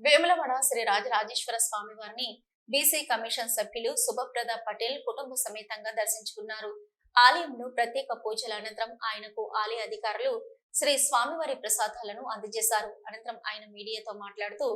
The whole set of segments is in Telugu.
వేములవాడ శ్రీ రాజరాజేశ్వర స్వామి వారిని బీసీ కమిషన్ సభ్యులు శుభప్రద పటేల్ కుటుంబ సమేతంగా దర్శించుకున్నారు. ఆలయంలో ప్రత్యేక పూజల అనంతరం ఆయనకు ఆలయ అధికారులు శ్రీ స్వామివారి ప్రసాదాలను అందజేశారు. అనంతరం ఆయన మీడియాతో మాట్లాడుతూ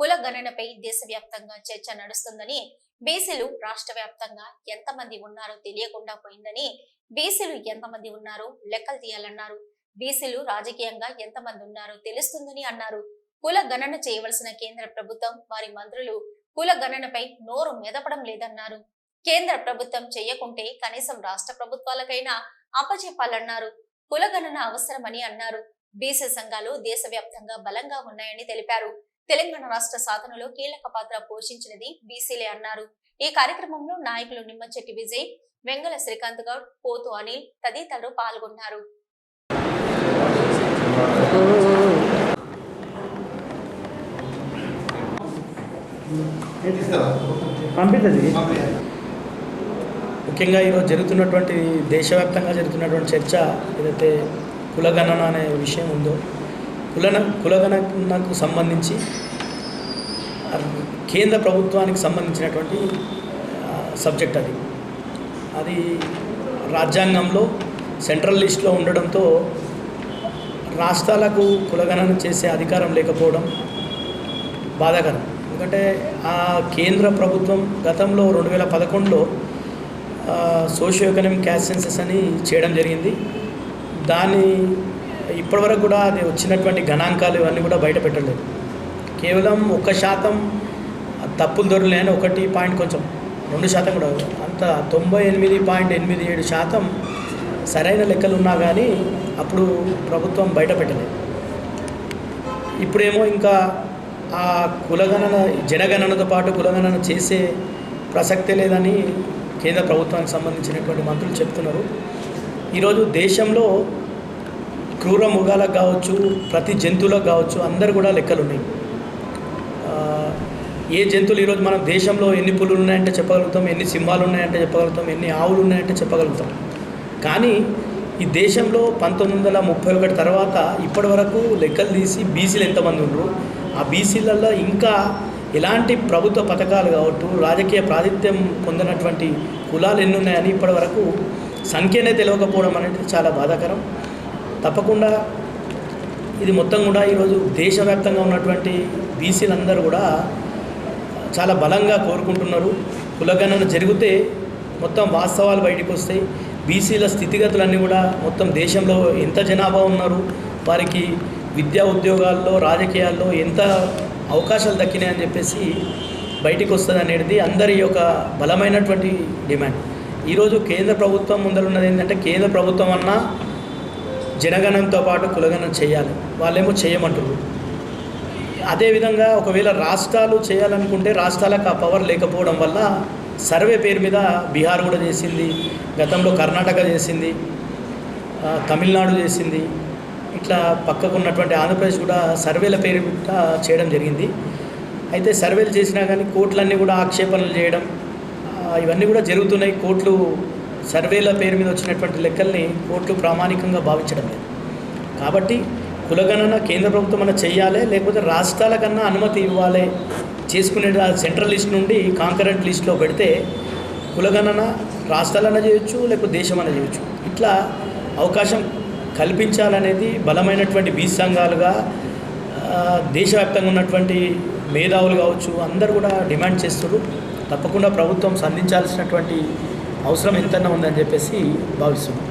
కుల గణనపై దేశవ్యాప్తంగా చర్చ నడుస్తుందని బీసీలు రాష్ట్ర వ్యాప్తంగా ఎంతమంది ఉన్నారో తెలియకుండా పోయిందని బీసీలు ఎంతమంది ఉన్నారో లెక్కలు తీయాలన్నారు. బీసీలు రాజకీయంగా ఎంతమంది ఉన్నారో తెలుస్తుందని అన్నారు. కుల గణన చేయవలసిన కేంద్ర ప్రభుత్వం. వారి మంత్రులు కుల గణనపై నోరు మెదపడం లేదన్నారు. కేంద్ర ప్రభుత్వం చేయకుంటే కనీసం రాష్ట్ర ప్రభుత్వాలకైనా అప్పచెప్పాలన్నారు. కుల గణన అవసరమని అన్నారు. బీసీ సంఘాలు దేశవ్యాప్తంగా బలంగా ఉన్నాయని తెలిపారు. తెలంగాణ రాష్ట్ర సాధనలో కీలక పాత్ర పోషించినది బీసీలే అన్నారు. ఈ కార్యక్రమంలో నాయకులు నిమ్మచెట్టి విజయ్ వెంగళ శ్రీకాంత్ గౌడ్ పోతు అనిల్ తదితరులు పాల్గొన్నారు. పంపిస్తుంది ముఖ్యంగా ఈరోజు జరుగుతున్నటువంటి దేశవ్యాప్తంగా జరుగుతున్నటువంటి చర్చ ఏదైతే కులగణన అనే విషయం ఉందో కులన కులగణనకు సంబంధించి కేంద్ర ప్రభుత్వానికి సంబంధించినటువంటి సబ్జెక్ట్ అది. అది రాజ్యాంగంలో సెంట్రల్ లిస్ట్లో ఉండడంతో రాష్ట్రాలకు కులగణన చేసే అధికారం లేకపోవడం బాధాకరం. ఎందుకంటే ఆ కేంద్ర ప్రభుత్వం గతంలో రెండు వేల పదకొండులో సోషియో ఎకనామిక్ క్యాస్ట్ సెన్సెస్ అని చేయడం జరిగింది. దాన్ని ఇప్పటివరకు కూడా అది వచ్చినటువంటి గణాంకాలు ఇవన్నీ కూడా బయట పెట్టలేదు. కేవలం ఒక శాతం తప్పులు దొరలేని ఒకటి పాయింట్ కొంచెం రెండు శాతం కూడా అంత తొంభై ఎనిమిది పాయింట్ ఎనిమిది ఏడు శాతం సరైన లెక్కలు ఉన్నా కానీ అప్పుడు ప్రభుత్వం బయట పెట్టలేదు. ఇప్పుడేమో ఇంకా ఆ కులగణన జనగణనతో పాటు కులగణన చేసే ప్రసక్తే లేదని కేంద్ర ప్రభుత్వానికి సంబంధించినటువంటి మంత్రులు చెప్తున్నారు. ఈరోజు దేశంలో క్రూర మృగాలకు కావచ్చు ప్రతి జంతువులకు కావచ్చు అందరు కూడా లెక్కలు ఉన్నాయి ఏ జంతువులు ఈరోజు మన దేశంలో ఎన్ని పులులు ఉన్నాయంటే చెప్పగలుగుతాం ఎన్ని సింహాలు ఉన్నాయంటే చెప్పగలుగుతాం ఎన్ని ఆవులు ఉన్నాయంటే చెప్పగలుగుతాం. కానీ ఈ దేశంలో పంతొమ్మిది వందల ముప్పై ఒకటి తర్వాత ఇప్పటి వరకు లెక్కలు తీసి బీసీలు ఎంతమంది ఉన్నారు ఆ బీసీలలో ఇంకా ఎలాంటి ప్రభుత్వ పథకాలు కావచ్చు రాజకీయ ప్రాతిథ్యం పొందినటువంటి కులాలు ఎన్ని ఉన్నాయని ఇప్పటి వరకు సంఖ్యనే తెలియకపోవడం అనేది చాలా బాధాకరం. తప్పకుండా ఇది మొత్తం కూడా ఈరోజు దేశవ్యాప్తంగా ఉన్నటువంటి బీసీలందరూ కూడా చాలా బలంగా కోరుకుంటున్నారు. కులగణన జరిగితే మొత్తం వాస్తవాలు బయటకు వస్తాయి బీసీల స్థితిగతులన్నీ కూడా మొత్తం దేశంలో ఎంత జనాభా ఉన్నారు వారికి విద్యా ఉద్యోగాల్లో రాజకీయాల్లో ఎంత అవకాశాలు దక్కినాయని చెప్పేసి బయటికి వస్తుంది అనేది అందరి యొక్క బలమైనటువంటి డిమాండ్. ఈరోజు కేంద్ర ప్రభుత్వం ముందరున్నది ఏంటంటే కేంద్ర ప్రభుత్వం అన్నా జనగణంతో పాటు కులగణం చేయాలి. వాళ్ళేమో చేయమంటారు అదేవిధంగా ఒకవేళ రాష్ట్రాలు చేయాలనుకుంటే రాష్ట్రాలకు ఆ పవర్ లేకపోవడం వల్ల సర్వే పేరు మీద బీహార్ కూడా చేసింది గతంలో కర్ణాటక చేసింది తమిళనాడు చేసింది ఇట్లా పక్కకు ఉన్నటువంటి ఆంధ్రప్రదేశ్ కూడా సర్వేల పేరు కూడా చేయడం జరిగింది. అయితే సర్వేలు చేసినా కానీ కోర్టులన్నీ కూడా ఆక్షేపణలు చేయడం ఇవన్నీ కూడా జరుగుతున్నాయి. కోర్టులు సర్వేల పేరు మీద వచ్చినటువంటి లెక్కల్ని కోర్టులు ప్రామాణికంగా భావించడం లేదు. కాబట్టి కులగణన కేంద్ర ప్రభుత్వం అన్న చేయాలి లేకపోతే రాష్ట్రాల కన్నా అనుమతి ఇవ్వాలి చేసుకునే సెంట్రల్ లిస్ట్ నుండి కాంకరెంట్ లిస్ట్లో పెడితే కులగణన రాష్ట్రాలన్నా చేయొచ్చు లేకపోతే దేశమన్నా చేయొచ్చు. ఇట్లా అవకాశం కల్పించాలనేది బలమైనటువంటి బీచ్ సంఘాలుగా దేశవ్యాప్తంగా ఉన్నటువంటి మేధావులు కావచ్చు అందరూ కూడా డిమాండ్ చేస్తారు తప్పకుండా ప్రభుత్వం సంధించాల్సినటువంటి అవసరం ఎంతైనా ఉందని చెప్పేసి భావిస్తున్నాం.